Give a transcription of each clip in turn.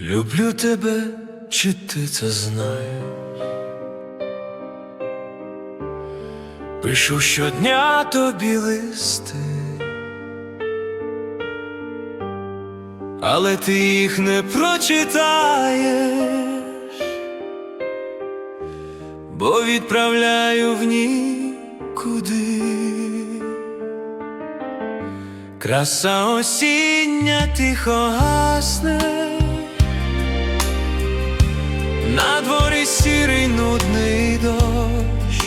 Люблю тебе, чи ти це знаєш? Пишу щодня тобі листи, але ти їх не прочитаєш, бо відправляю в нікуди. Краса осіння тихо гасне, сірий нудний дощ.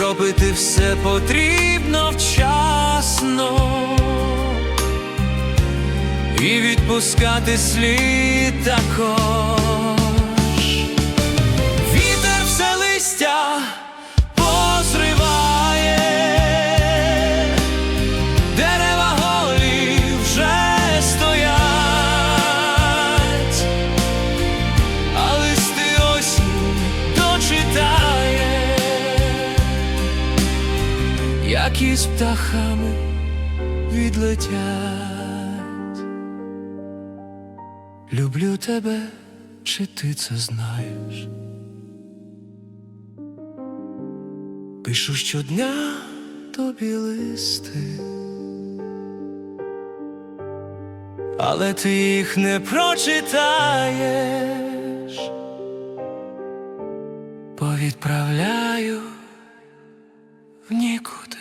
Робити все потрібно вчасно і відпускати слід також. Як із птахами відлетять. Люблю тебе, чи ти це знаєш? Пишу щодня тобі листи, але ти їх не прочитаєш, бо відправляю в нікуди.